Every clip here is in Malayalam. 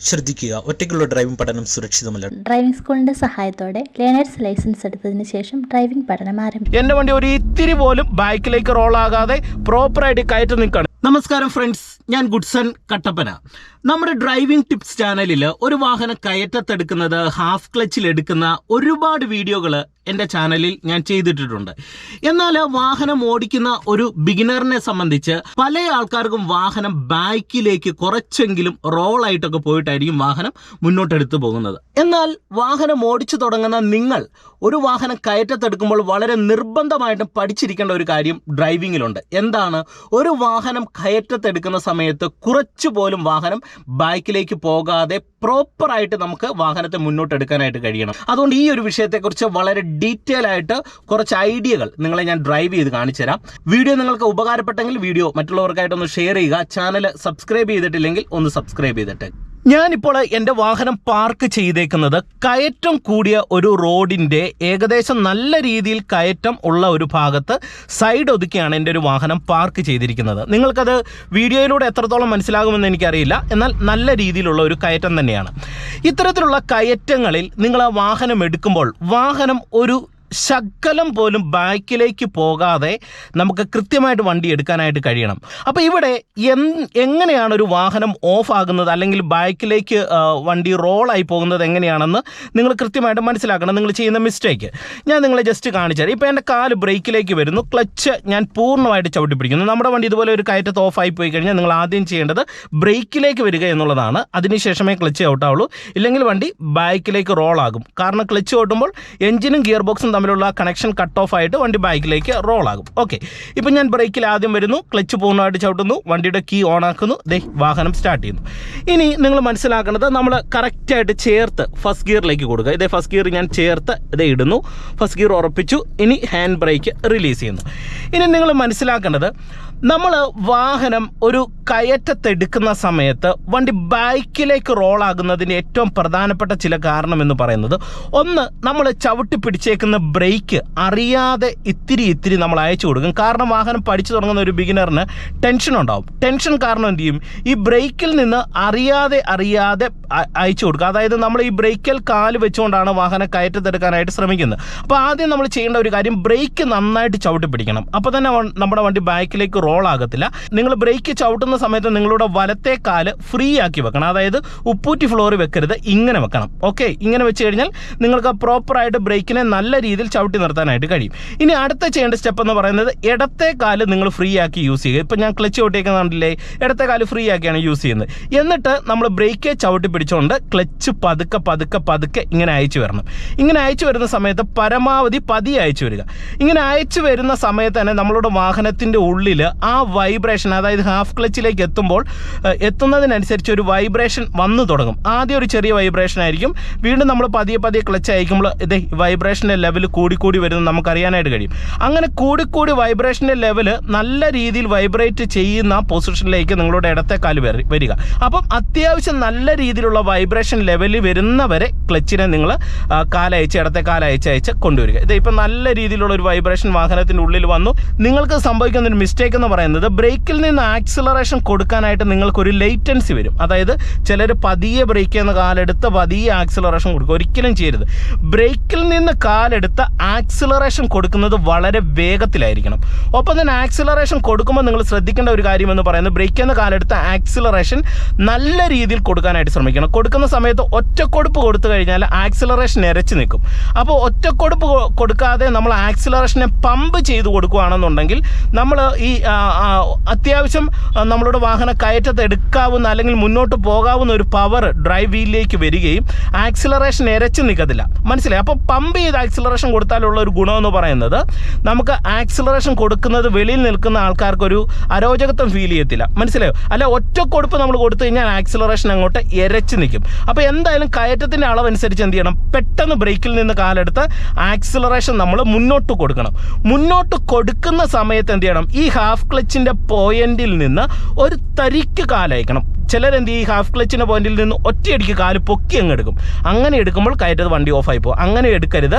ശ്രദ്ധിക്കുക. ഒറ്റയ്ക്കുള്ള ഡ്രൈവിംഗ് പഠനം സുരക്ഷിതമല്ല. ഡ്രൈവിംഗ് സ്കൂളിന്റെ സഹായത്തോടെ ലേണേഴ്സ് ലൈസൻസ് എടുത്തതിന് ശേഷം ഡ്രൈവിംഗ് പഠനം ആരംഭിച്ചു എന്റെ വണ്ടി ഒരു ഇത്തിരി പോലും ബൈക്കിലേക്ക് റോൾ ആകാതെ പ്രോപ്പറായിട്ട് കയറ്റി നിൽക്കണം. നമസ്കാരം ഫ്രണ്ട്സ് ഞാൻ ഗുഡ്സൺ കട്ടപ്പന. നമ്മുടെ ഡ്രൈവിംഗ് ടിപ്സ് ചാനലിൽ ഒരു വാഹനം കയറ്റത്തെടുക്കുന്നത് ഹാഫ് ക്ലച്ചിൽ എടുക്കുന്ന ഒരുപാട് വീഡിയോകൾ എന്റെ ചാനലിൽ ഞാൻ ചെയ്തിട്ടിട്ടുണ്ട്. എന്നാൽ വാഹനം ഓടിക്കുന്ന ഒരു ബിഗിനറിനെ സംബന്ധിച്ച് പല ആൾക്കാർക്കും വാഹനം ബാക്കിലേക്ക് കുറച്ചെങ്കിലും റോളായിട്ടൊക്കെ പോയിട്ടായിരിക്കും വാഹനം മുന്നോട്ടെടുത്ത് പോകുന്നത്. എന്നാൽ വാഹനം ഓടിച്ചു തുടങ്ങുന്ന നിങ്ങൾ ഒരു വാഹനം കയറ്റത്തെടുക്കുമ്പോൾ വളരെ നിർബന്ധമായിട്ടും പഠിച്ചിരിക്കേണ്ട ഒരു കാര്യം ഡ്രൈവിങ്ങിലുണ്ട് എന്താണ്? ഒരു വാഹനം കയറ്റത്തെടുക്കുന്ന സമയത്ത് കുറച്ചു പോലും വാഹനം ബാക്കിലേക്ക് പോകാതെ പ്രോപ്പറായിട്ട് നമുക്ക് വാഹനത്തെ മുന്നോട്ട് എടുക്കാനായിട്ട് കഴിയണം. അതുകൊണ്ട് ഈ ഒരു വിഷയത്തെക്കുറിച്ച് വളരെ ഡീറ്റെയിൽ ആയിട്ട് കുറച്ച് ഐഡിയകൾ നിങ്ങളെ ഞാൻ ഡ്രൈവ് ചെയ്ത് കാണിച്ചു തരാം. വീഡിയോ നിങ്ങൾക്ക് ഉപകാരപ്പെട്ടെങ്കിൽ വീഡിയോ മറ്റുള്ളവർക്കായിട്ടൊന്ന് ഷെയർ ചെയ്യുക. ചാനൽ സബ്സ്ക്രൈബ് ചെയ്തിട്ടില്ലെങ്കിൽ ഒന്ന് സബ്സ്ക്രൈബ് ചെയ്തിട്ട് ഞാനിപ്പോൾ എന്റെ വാഹനം പാർക്ക് ചെയ്തേക്കുന്നത് കയറ്റം കൂടിയ ഒരു റോഡിന്റെ ഏകദേശം നല്ല രീതിയിൽ കയറ്റം ഉള്ള ഒരു ഭാഗത്ത് സൈഡ് ഒതുക്കിയാണ് എന്റെ ഒരു വാഹനം പാർക്ക് ചെയ്തിരിക്കുന്നത്. നിങ്ങൾക്കത് വീഡിയോയിലൂടെ എത്രത്തോളം മനസ്സിലാകുമെന്ന് എനിക്കറിയില്ല. എന്നാൽ നല്ല രീതിയിലുള്ള ഒരു കയറ്റം തന്നെയാണ്. ഇത്തരത്തിലുള്ള കയറ്റങ്ങളിൽ നിങ്ങൾ ആ വാഹനം എടുക്കുമ്പോൾ വാഹനം ഒരു ശകലം പോലും ബാക്കിലേക്ക് പോകാതെ നമുക്ക് കൃത്യമായിട്ട് വണ്ടി എടുക്കാനായിട്ട് കഴിയണം. അപ്പോൾ ഇവിടെ എൻ- എങ്ങനെയാണ് ഒരു വാഹനം ഓഫ് ആകുന്നത് അല്ലെങ്കിൽ ബാക്കിലേക്ക് വണ്ടി റോളായി പോകുന്നത് എങ്ങനെയാണെന്ന് നിങ്ങൾ കൃത്യമായിട്ട് മനസ്സിലാക്കണം. നിങ്ങൾ ചെയ്യുന്ന മിസ്റ്റേക്ക് ഞാൻ നിങ്ങളെ ജസ്റ്റ് കാണിച്ചു തരാം. ഇപ്പോൾ എന്റെ കാൽ ബ്രേക്കിലേക്ക് വരുന്നു. ക്ലച്ച് ഞാൻ പൂർണമായിട്ട് ചവിട്ടി പിടിക്കുന്നു നമ്മുടെ വണ്ടി ഇതുപോലെ ഒരു കയറ്റത്ത് ആയി പോയി കഴിഞ്ഞാൽ നിങ്ങൾ ആദ്യം ചെയ്യേണ്ടത് ബ്രേക്കിലേക്ക് വരിക എന്നുള്ളതാണ്. അതിനുശേഷമേ ക്ലച്ച് ഔട്ടാവുള്ളൂ ഇല്ലെങ്കിൽ വണ്ടി ബാക്കിലേക്ക് റോളാകും കാരണം ക്ലച്ച് ഓട്ടുമ്പോൾ എഞ്ചിനും ഗിയർ ബോക്സും തമ്മിലുള്ള കണക്ഷൻ കട്ട് ഓഫ് ആയിട്ട് വണ്ടി ബാക്കിലേക്ക് റോൾ ആകും. ഓക്കെ ഇപ്പം ഞാൻ ബ്രേക്കിൽ ആദ്യം വരുന്നു ക്ലച്ച് പൂർണമായിട്ട് ചവിട്ടുന്നു വണ്ടിയുടെ കീ ഓൺ ആക്കുന്നു. ദേ വാഹനം സ്റ്റാർട്ട് ചെയ്യുന്നു. ഇനി നിങ്ങൾ മനസ്സിലാക്കേണ്ടത് നമ്മൾ കറക്റ്റായിട്ട് ചേർത്ത് ഫസ്റ്റ് ഗിയറിലേക്ക് കൊടുക്കുക. ഇതേ ഫസ്റ്റ് ഗിയർ ഞാൻ ചേർത്ത് ഇതേ ഇടുന്നു. ഫസ്റ്റ് ഗിയർ ഉറപ്പിച്ചു. ഇനി ഹാൻഡ് ബ്രേക്ക് റിലീസ് ചെയ്യുന്നു. ഇനി നിങ്ങൾ മനസ്സിലാക്കേണ്ടത് നമ്മൾ വാഹനം ഒരു കയറ്റത്തെടുക്കുന്ന സമയത്ത് വണ്ടി ബാക്കിലേക്ക് റോളാകുന്നതിന്റെ ഏറ്റവും പ്രധാനപ്പെട്ട ചില കാരണം എന്ന് പറയുന്നത് ഒന്ന് നമ്മൾ ചവിട്ടി പിടിച്ചേക്കുന്ന ബ്രേക്ക് അറിയാതെ ഇത്തിരി ഇത്തിരി നമ്മൾ അയച്ചു കൊടുക്കും. കാരണം വാഹനം പഠിച്ചു തുടങ്ങുന്ന ഒരു ബിഗിനറിന് ടെൻഷൻ ഉണ്ടാവും. ടെൻഷൻ കാരണം എന്ത് ചെയ്യും? ഈ ബ്രേക്കിൽ നിന്ന് അറിയാതെ അറിയാതെ അയച്ചു കൊടുക്കുക അതായത് നമ്മൾ ഈ ബ്രേക്കിൽ കാൽ വെച്ചുകൊണ്ടാണ് വാഹനം കയറ്റത്തെടുക്കാനായിട്ട് ശ്രമിക്കുന്നത്. അപ്പോൾ ആദ്യം നമ്മൾ ചെയ്യേണ്ട ഒരു കാര്യം ബ്രേക്ക് നന്നായിട്ട് ചവിട്ടി പിടിക്കണം. അപ്പോൾ തന്നെ നമ്മുടെ വണ്ടി ബാക്കിലേക്ക് റോൾ ആകത്തില്ല. നിങ്ങൾ ബ്രേക്ക് ചവിട്ടുന്ന സമയത്ത് നിങ്ങളുടെ വലത്തെ കാൽ ഫ്രീ ആക്കി വെക്കണം. അതായത് ഉപ്പൂറ്റി ഫ്ലോറിൽ വെക്കരുത് ഇങ്ങനെ വെക്കണം. ഓക്കെ ഇങ്ങനെ വെച്ച് കഴിഞ്ഞാൽ നിങ്ങൾക്ക് പ്രോപ്പറായിട്ട് ബ്രേക്കിനെ നല്ല രീതിയിൽ ചവിട്ടി നിർത്താനായിട്ട് കഴിയും. ഇനി അടുത്ത ചെയ്യേണ്ട സ്റ്റെപ്പ് എന്ന് പറയുന്നത് ഇടത്തെ കാൽ നിങ്ങൾ ഫ്രീ ആക്കി യൂസ് ചെയ്യുക. ഇപ്പം ഞാൻ ക്ലച്ച് ചവിട്ടിയേക്കുന്നുണ്ടല്ലേ ഇടത്തെ കാൽ ഫ്രീ ആക്കിയാണ് യൂസ് ചെയ്യുന്നത്. എന്നിട്ട് നമ്മൾ ബ്രേക്ക് ചവിട്ടി പിടിച്ചുകൊണ്ട് ക്ലച്ച് പതുക്കെ പതുക്കെ പതുക്കെ ഇങ്ങനെ അയച്ചു വരണം. ഇങ്ങനെ അയച്ചു വരുന്ന സമയത്ത് പരമാവധി പതി അയച്ചു വരിക. ഇങ്ങനെ അയച്ചു വരുന്ന സമയത്ത് തന്നെ നമ്മളുടെ വാഹനത്തിന്റെ ഉള്ളിൽ ആ വൈബ്രേഷൻ അതായത് ഹാഫ് ക്ലച്ചിലേക്ക് എത്തുമ്പോൾ എത്തുന്നതിനനുസരിച്ച് ഒരു വൈബ്രേഷൻ വന്നു തുടങ്ങും. ആദ്യം ഒരു ചെറിയ വൈബ്രേഷൻ ആയിരിക്കും. വീണ്ടും നമ്മൾ പതിയെ പതിയെ ക്ലച്ച് അയക്കുമ്പോൾ ഇത് വൈബ്രേഷന്റെ ലെവൽ കൂടിക്കൂടി വരുന്നത് നമുക്കറിയാനായിട്ട് കഴിയും. അങ്ങനെ കൂടിക്കൂടി വൈബ്രേഷന്റെ ലെവൽ നല്ല രീതിയിൽ വൈബ്രേറ്റ് ചെയ്യുന്ന പൊസിഷനിലേക്ക് നിങ്ങളുടെ ഇടത്തെ കാൽ വരി- വരിക. അപ്പം അത്യാവശ്യം നല്ല രീതിയിലുള്ള വൈബ്രേഷൻ ലെവലിൽ വരുന്നവരെ ക്ലച്ചിനെ നിങ്ങൾ കാലയച്ച് ഇടത്തെ കാലയച്ച് അയച്ച് കൊണ്ടുവരിക. ഇത് ഇപ്പം നല്ല രീതിയിലുള്ള ഒരു വൈബ്രേഷൻ വാഹനത്തിന്റെ ഉള്ളിൽ വന്നു. നിങ്ങൾക്ക് സംഭവിക്കുന്ന ഒരു മിസ്റ്റേക്ക് എന്ന് പറയുന്നത് ബ്രേക്കിൽ നിന്ന് ആക്സിലറേഷൻ കൊടുക്കാനായിട്ട് നിങ്ങൾക്കൊരു ലേറ്റൻസി വരും. അതായത് ചിലർ പതിയെ ബ്രേക്ക് ചെയ്യുന്ന കാലെടുത്ത് പതിയെ ആക്സിലറേഷൻ കൊടുക്കും. ഒരിക്കലും ചെയ്യരുത്. ബ്രേക്കിൽ നിന്ന് കാലെടുത്ത് ആക്സിലറേഷൻ കൊടുക്കുന്നത് വളരെ വേഗത്തിലായിരിക്കണം. ഒപ്പം തന്നെ ആക്സിലറേഷൻ കൊടുക്കുമ്പോൾ നിങ്ങൾ ശ്രദ്ധിക്കേണ്ട ഒരു കാര്യം എന്ന് പറയുന്നത് ബ്രേക്ക് ചെയ്യുന്ന കാലെടുത്ത് ആക്സിലറേഷൻ നല്ല രീതിയിൽ കൊടുക്കാനായിട്ട് ശ്രമിക്കണം. കൊടുക്കുന്ന സമയത്ത് ഒറ്റക്കൊടുപ്പ് കൊടുത്തു കഴിഞ്ഞാൽ ആക്സിലറേഷൻ ഇരച്ച് നിൽക്കും. അപ്പോൾ ഒറ്റക്കൊടുപ്പ് കൊടുക്കാതെ നമ്മൾ ആക്സിലറേഷനെ പമ്പ് ചെയ്ത് കൊടുക്കുകയാണെന്നുണ്ടെങ്കിൽ നമ്മൾ ഈ അത്യാവശ്യം നമ്മളുടെ വാഹനം കയറ്റത്ത് എടുക്കാവുന്ന അല്ലെങ്കിൽ മുന്നോട്ട് പോകാവുന്ന ഒരു പവർ ഡ്രൈവ് വീലിലേക്ക് വരികയും ആക്സിലറേഷൻ ഇരച്ചു നിൽക്കത്തില്ല. മനസ്സിലായി? അപ്പോൾ പമ്പ് ചെയ്ത് ആക്സിലറേഷൻ കൊടുത്താലുള്ള ഒരു ഗുണമെന്ന് പറയുന്നത് നമുക്ക് ആക്സിലറേഷൻ കൊടുക്കുന്നത് വെളിയിൽ നിൽക്കുന്ന ആൾക്കാർക്കൊരു അരോചകത്വം ഫീൽ ചെയ്യത്തില്ല. മനസ്സിലായോ? അല്ല ഒറ്റ കൊടുപ്പ് നമ്മൾ കൊടുത്തു കഴിഞ്ഞാൽ ആക്സിലറേഷൻ അങ്ങോട്ട് ഇരച്ചു നിൽക്കും. അപ്പോൾ എന്തായാലും കയറ്റത്തിന്റെ അളവനുസരിച്ച് എന്ത് ചെയ്യണം? പെട്ടെന്ന് ബ്രേക്കിൽ നിന്ന് കാലെടുത്ത് ആക്സിലറേഷൻ നമ്മൾ മുന്നോട്ട് കൊടുക്കണം. മുന്നോട്ട് കൊടുക്കുന്ന സമയത്ത് എന്ത് ചെയ്യണം? ഈ ഹാഫ് ക്ലച്ചിന്റെ പോയിന്റിൽ നിന്ന് ഒരു തരിക്ക് കാലയക്കണം. ചിലരെന്ത് ഈ ഹാഫ് ക്ലച്ചിന്റെ പോയിന്റിൽ നിന്ന് ഒറ്റയടിക്ക് കാൽ പൊക്കി അങ്ങ് എടുക്കും. അങ്ങനെ എടുക്കുമ്പോൾ കയറ്റത് വണ്ടി ഓഫ് ആയി പോകും അങ്ങനെ എടുക്കരുത്.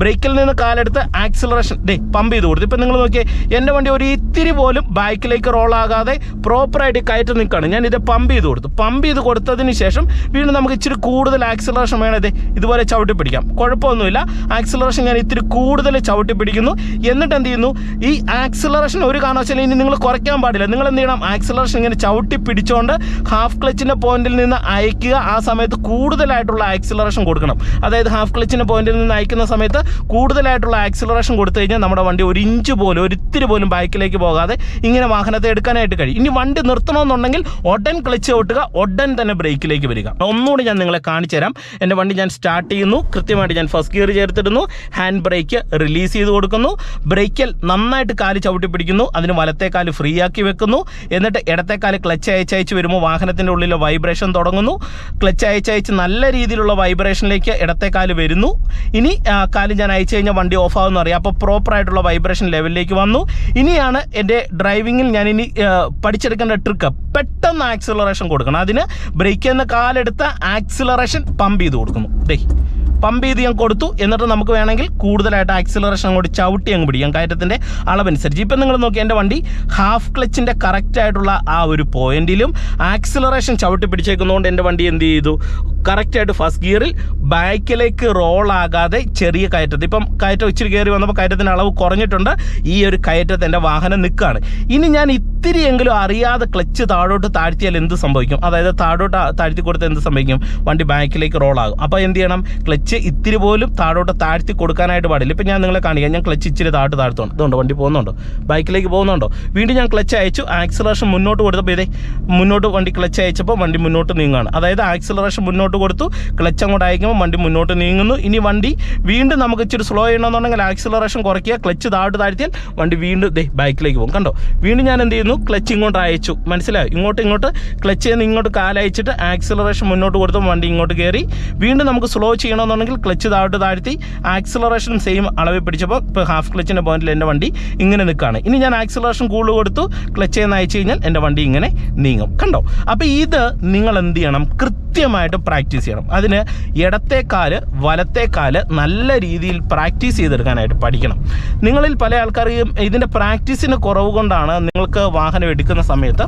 ബ്രേക്കിൽ നിന്ന് കാലെടുത്ത് ആക്സിലറേഷൻ ഡേ പമ്പ് ചെയ്ത് കൊടുത്തു. ഇപ്പം നിങ്ങൾ നോക്കിയേ എന്റെ വണ്ടി ഒരു ഇത്തിരി പോലും ബാക്കിലേക്ക് റോളാകാതെ പ്രോപ്പറായിട്ട് കയറ്റം നിൽക്കുകയാണ്. ഞാൻ ഇത് പമ്പ് ചെയ്ത് കൊടുത്തു. പമ്പ് ചെയ്ത് കൊടുത്തതിന് ശേഷം വീണ്ടും നമുക്ക് ഇച്ചിരി കൂടുതൽ ആക്സിലറേഷൻ വേണം. ഇത് ഇതുപോലെ ചവിട്ടി പിടിക്കാം. കുഴപ്പമൊന്നുമില്ല. ആക്സിലറേഷൻ ഞാൻ ഇത്തിരി കൂടുതൽ ചവിട്ടി പിടിക്കുന്നു. എന്നിട്ട് എന്ത് ചെയ്യുന്നു? ഈ ആക്സിലറേഷൻ ഒരു കാരണവശാലും ഇനി നിങ്ങൾ കുറയ്ക്കാൻ പാടില്ല. നിങ്ങൾ എന്ത് ചെയ്യണം? ആക്സിലറേഷൻ ഇങ്ങനെ ചവിട്ടി പിടിച്ചുകൊണ്ട് ഹാഫ് ക്ലച്ചിന്റെ പോയിന്റിൽ നിന്ന് അയക്കുക ആ സമയത്ത് കൂടുതലായിട്ടുള്ള ആക്സിലറേഷൻ കൊടുക്കണം. അതായത് ഹാഫ് ക്ലച്ചിന്റെ പോയിന്റിൽ നിന്ന് അയക്കുന്ന സമയത്ത് കൂടുതലായിട്ടുള്ള ആക്സിലറേഷൻ കൊടുത്തു കഴിഞ്ഞാൽ നമ്മുടെ വണ്ടി ഒരു ഇഞ്ച് പോലും ഒരിത്തിരി പോലും ബൈക്കിലേക്ക് പോകാതെ ഇങ്ങനെ വാഹനത്തെ എടുക്കാനായിട്ട് കഴിയും. ഇനി വണ്ടി നിർത്തണമെന്നുണ്ടെങ്കിൽ ഉടൻ ക്ലച്ച് ഓട്ടുക ഉടൻ തന്നെ ബ്രേക്കിലേക്ക് വരിക. ഒന്നുകൂടി ഞാൻ നിങ്ങളെ കാണിച്ചു തരാം. എന്റെ വണ്ടി ഞാൻ സ്റ്റാർട്ട് ചെയ്യുന്നു. കൃത്യമായിട്ട് ഞാൻ ഫസ്റ്റ് ഗിയർ ചേർത്തിടുന്നു. ഹാൻഡ് ബ്രേക്ക് റിലീസ് ചെയ്ത് കൊടുക്കുന്നു. ബ്രേക്കൽ നന്നായിട്ട് കാൽ ചവിട്ടി പിടിക്കുന്നു അതിന് വലത്തെ കാൽ ഫ്രീ ആക്കി വെക്കുന്നു. എന്നിട്ട് ഇടത്തെ കാൽ ക്ലച്ച് അയച്ചയച്ച് വരുമ്പോൾ വാഹനത്തിന്റെ ഉള്ളിലെ വൈബ്രേഷൻ തുടങ്ങുന്നു. ക്ലച്ച് അയച്ചയച്ച് നല്ല രീതിയിലുള്ള വൈബ്രേഷനിലേക്ക് ഇടത്തെ കാൽ വരുന്നു. ഇനി കാൽ ഞാൻ അയച്ചു കഴിഞ്ഞാൽ വണ്ടി ഓഫ് ആവുമെന്ന് അറിയാം. അപ്പോൾ പ്രോപ്പറായിട്ടുള്ള വൈബ്രേഷൻ ലെവലിലേക്ക് വന്നു. ഇനിയാണ് എന്റെ ഡ്രൈവിങ്ങിൽ ഞാൻ ഇനി പഠിച്ചെടുക്കേണ്ട ട്രിക്ക്. പെട്ടെന്ന് ആക്സിലറേഷൻ കൊടുക്കണം. അതിന് ബ്രേക്കിൽ നിന്ന് കാലെടുത്ത ആക്സിലറേഷൻ പമ്പ് ചെയ്ത് കൊടുക്കുന്നു. ഡേ പമ്പ് ചെയ്ത് ഞാൻ കൊടുത്തു. എന്നിട്ട് നമുക്ക് വേണമെങ്കിൽ കൂടുതലായിട്ട് ആക്സിലറേഷൻ അങ്ങോട്ട് ചവിട്ടി അങ്ങ് പിടിക്കാം. കയറ്റത്തിന്റെ അളവനുസരിച്ച്. ഇപ്പം നിങ്ങൾ നോക്കി എന്റെ വണ്ടി ഹാഫ് ക്ലച്ചിന്റെ കറക്റ്റ് ആയിട്ടുള്ള ആ ഒരു പോയിന്റിലും ആക്സിലറേഷൻ ചവിട്ടി പിടിച്ചേക്കുന്നതുകൊണ്ട് എന്റെ വണ്ടി എന്ത് ചെയ്തു? കറക്റ്റായിട്ട് ഫസ്റ്റ് ഗിയറിൽ ബാക്കിലേക്ക് റോളാകാതെ ചെറിയ കയറ്റത്ത് ഇപ്പം കയറ്റം ഇച്ചിരി കയറി വന്നപ്പോൾ കയറ്റത്തിന്റെ അളവ് കുറഞ്ഞിട്ടുണ്ട്. ഈ ഒരു കയറ്റത്ത് എന്റെ വാഹനം നിൽക്കുകയാണ്. ഇനി ഞാൻ ഇത്തിരിയെങ്കിലും അറിയാതെ ക്ലച്ച് താഴോട്ട് താഴ്ത്തിയാൽ എന്ത് സംഭവിക്കും? അതായത് താഴോട്ട് താഴ്ത്തി കൊടുത്താൽ എന്ത് സംഭവിക്കും? വണ്ടി ബാക്കിലേക്ക് റോളാകും അപ്പോൾ എന്ത് ചെയ്യണം? ക്ലച്ച് ഇത്തിരി പോലും താഴോട്ട് താഴ്ത്തി കൊടുക്കാനായിട്ട് പാടില്ല. ഇപ്പം ഞാൻ നിങ്ങളെ കാണിക്കാം. ഞാൻ ക്ലച്ച് ഇച്ചിരി താഴോട്ട് താഴ്ത്തുണ്ട് ഇതുകൊണ്ട് വണ്ടി പോകുന്നുണ്ടോ? ബൈക്കിലേക്ക് പോകുന്നുണ്ടോ? വീണ്ടും ഞാൻ ക്ലച്ച് അയച്ചു. ആക്സിലറേഷൻ മുന്നോട്ട് കൊടുത്തപ്പോൾ ഇതേ മുന്നോട്ട് വണ്ടി ക്ലച്ച് അയച്ചപ്പോൾ വണ്ടി മുന്നോട്ട് നീങ്ങുകയാണ്. അതായത് ആക്സിലറേഷൻ മുന്നോട്ട് കൊടുത്തു. ക്ലച്ച് അങ്ങോട്ട് അയക്കുമ്പോൾ വണ്ടി മുന്നോട്ട് നീങ്ങുന്നു. ഇനി വണ്ടി വീണ്ടും നമുക്ക് ഇച്ചിരി സ്ലോ ചെയ്യണമെന്നുണ്ടെങ്കിൽ ആക്സിലറേഷൻ കുറയ്ക്കുക. ക്ലച്ച് താഴോട്ട് താഴ്ത്തിയാൽ വണ്ടി വീണ്ടും ദേ ബൈക്കിലേക്ക് പോകും. കണ്ടോ? വീണ്ടും ഞാൻ എന്ത് ചെയ്യുന്നു? ക്ലച്ച് ഇങ്ങോട്ട് അയച്ചു. മനസ്സിലായോ? ഇങ്ങോട്ട് ഇങ്ങോട്ട് ക്ലച്ച് ചെയ്യുന്ന ഇങ്ങോട്ട് കാലയച്ചിട്ട് ആക്സിലറേഷൻ മുന്നോട്ട് കൊടുത്ത് വണ്ടി ഇങ്ങോട്ട് കയറി. വീണ്ടും നമുക്ക് സ്ലോ ചെയ്യണമെന്നുണ്ടെങ്കിൽ ക്ലച്ച് താഴ്ത്ത് താഴ്ത്തി ആക്സിലറേഷൻ സെയിം അളവിൽ പിടിച്ചപ്പോൾ ഇപ്പോൾ ഹാഫ് ക്ലച്ചിന്റെ പോയിന്റിൽ എന്റെ വണ്ടി ഇങ്ങനെ നിൽക്കുകയാണ്. ഇനി ഞാൻ ആക്സിലറേഷൻ കൂടുതൽ കൊടുത്തു ക്ലച്ച് ചെയ്യുന്ന അയച്ചു കഴിഞ്ഞാൽ എന്റെ വണ്ടി ഇങ്ങനെ നീങ്ങും. കണ്ടോ? അപ്പോൾ ഇത് നിങ്ങൾ എന്ത് ചെയ്യണം? കൃത്യമായിട്ട് പ്രാക്ടീസ് ചെയ്യണം. അതിന് ഇടത്തെ കാൽ വലത്തെ കാൽ നല്ല രീതിയിൽ പ്രാക്ടീസ് ചെയ്തെടുക്കാനായിട്ട് പഠിക്കണം. നിങ്ങളിൽ പല ആൾക്കാരെയും ഇതിന്റെ പ്രാക്ടീസിന് കുറവ് കൊണ്ടാണ് നിങ്ങൾക്ക് വാഹനം എടുക്കുന്ന സമയത്ത്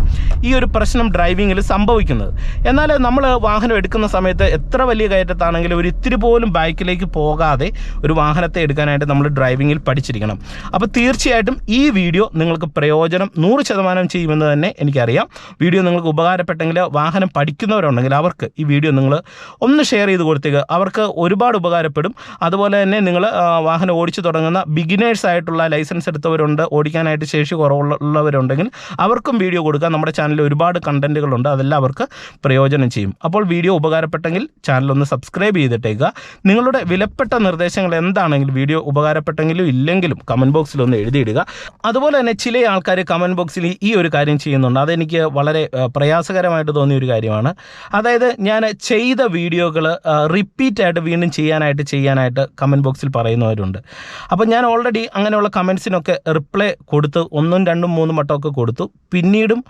ഈ ഒരു പ്രശ്നം ഡ്രൈവിങ്ങിൽ സംഭവിക്കുന്നത്. എന്നാൽ നമ്മൾ വാഹനം എടുക്കുന്ന സമയത്ത് എത്ര വലിയ കയറ്റത്താണെങ്കിലും ഒരു ഇത്തിരി പോലും ബൈക്കിലേക്ക് പോകാതെ ഒരു വാഹനത്തെ എടുക്കാനായിട്ട് നമ്മൾ ഡ്രൈവിങ്ങിൽ പഠിച്ചിരിക്കണം. അപ്പോൾ തീർച്ചയായിട്ടും ഈ വീഡിയോ നിങ്ങൾക്ക് പ്രയോജനം നൂറ് ശതമാനം ചെയ്യുമെന്ന് തന്നെ എനിക്കറിയാം. വീഡിയോ നിങ്ങൾക്ക് ഉപകാരപ്പെട്ടെങ്കിൽ വാഹനം പഠിക്കുന്നവരുണ്ടെങ്കിൽ അവർക്ക് ഈ വീഡിയോ നിങ്ങൾ ഒന്ന് ഷെയർ ചെയ്ത് കൊടുത്തേക്ക്. അവർക്ക് ഒരുപാട് ഉപകാരപ്പെടും. അതുപോലെ തന്നെ നിങ്ങൾ വാഹനം ഓടിച്ചു തുടങ്ങുന്ന ബിഗിനേഴ്സ് ആയിട്ടുള്ള ലൈസൻസ് എടുത്തവരുണ്ട്. ഓടിക്കാനായിട്ട് ശേഷി കുറവുള്ളവരുണ്ടെങ്കിൽ അവർക്കും വീഡിയോ കൊടുക്കുക നമ്മുടെ ചാനലിൽ ഒരുപാട് കണ്ടന്റുകളുണ്ട് അതെല്ലാം അവർക്ക് പ്രയോജനം ചെയ്യും. അപ്പോൾ വീഡിയോ ഉപകാരപ്പെട്ടെങ്കിൽ ചാനൽ ഒന്ന് സബ്സ്ക്രൈബ് ചെയ്തിട്ടേക്കുക നിങ്ങളുടെ വിലപ്പെട്ട നിർദ്ദേശങ്ങൾ എന്താണെങ്കിലും വീഡിയോ ഉപകാരപ്പെട്ടെങ്കിലും ഇല്ലെങ്കിലും കമന്റ് ബോക്സിൽ ഒന്ന് എഴുതിയിടുക. അതുപോലെ തന്നെ ചില ആൾക്കാർ കമന്റ് ബോക്സിൽ ഈ ഒരു കാര്യം ചെയ്യുന്നുണ്ട്. അതെനിക്ക് വളരെ പ്രയാസകരമായിട്ട് തോന്നിയ ഒരു കാര്യമാണ്. അതായത് ഞാൻ ചെയ്ത വീഡിയോകൾ റിപ്പീറ്റ് ആയിട്ട് വീണ്ടും ചെയ്യാനായിട്ട് ചെയ്യാനായിട്ട് കമന്റ് ബോക്സിൽ പറയുന്നവരുണ്ട്. അപ്പോൾ ഞാൻ ഓൾറെഡി അങ്ങനെയുള്ള കമൻസിനൊക്കെ റിപ്ലൈ കൊടുത്ത് ഒന്നും രണ്ടും മൂന്നും വട്ടമൊക്കെ കൊടുത്തു. പിന്നീടും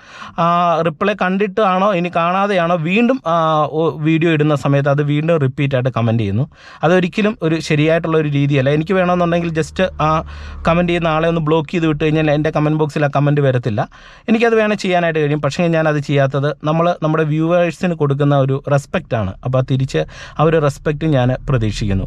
റിപ്ലൈ കണ്ടിട്ടാണോ ഇനി കാണാതെയാണോ വീണ്ടും വീഡിയോ ഇടുന്ന സമയത്ത് അത് വീണ്ടും റിപ്പീറ്റ് ആയിട്ട് കമന്റ് ചെയ്യുന്നു. അതൊരിക്കലും ഒരു ശരിയായിട്ടുള്ള ഒരു രീതിയല്ല. എനിക്ക് വേണമെന്നുണ്ടെങ്കിൽ ജസ്റ്റ് ആ കമന്റ് ചെയ്യുന്ന ആളെ ഒന്ന് ബ്ലോക്ക് ചെയ്ത് വിട്ട് കഴിഞ്ഞാൽ എന്റെ കമന്റ് ബോക്സിൽ ആ കമന്റ് വരത്തില്ല. എനിക്കത് വേണേൽ ചെയ്യാനായിട്ട് കഴിയും. പക്ഷേ ഞാനത് ചെയ്യാത്തത് നമ്മൾ നമ്മുടെ വ്യൂവേഴ്സിന് കൊടുക്കുന്ന ഒരു റെസ്പെക്റ്റ് ആണ്. അപ്പോൾ തിരിച്ച് ആ ഒരു റെസ്പെക്റ്റ് ഞാൻ പ്രതീക്ഷിക്കുന്നു.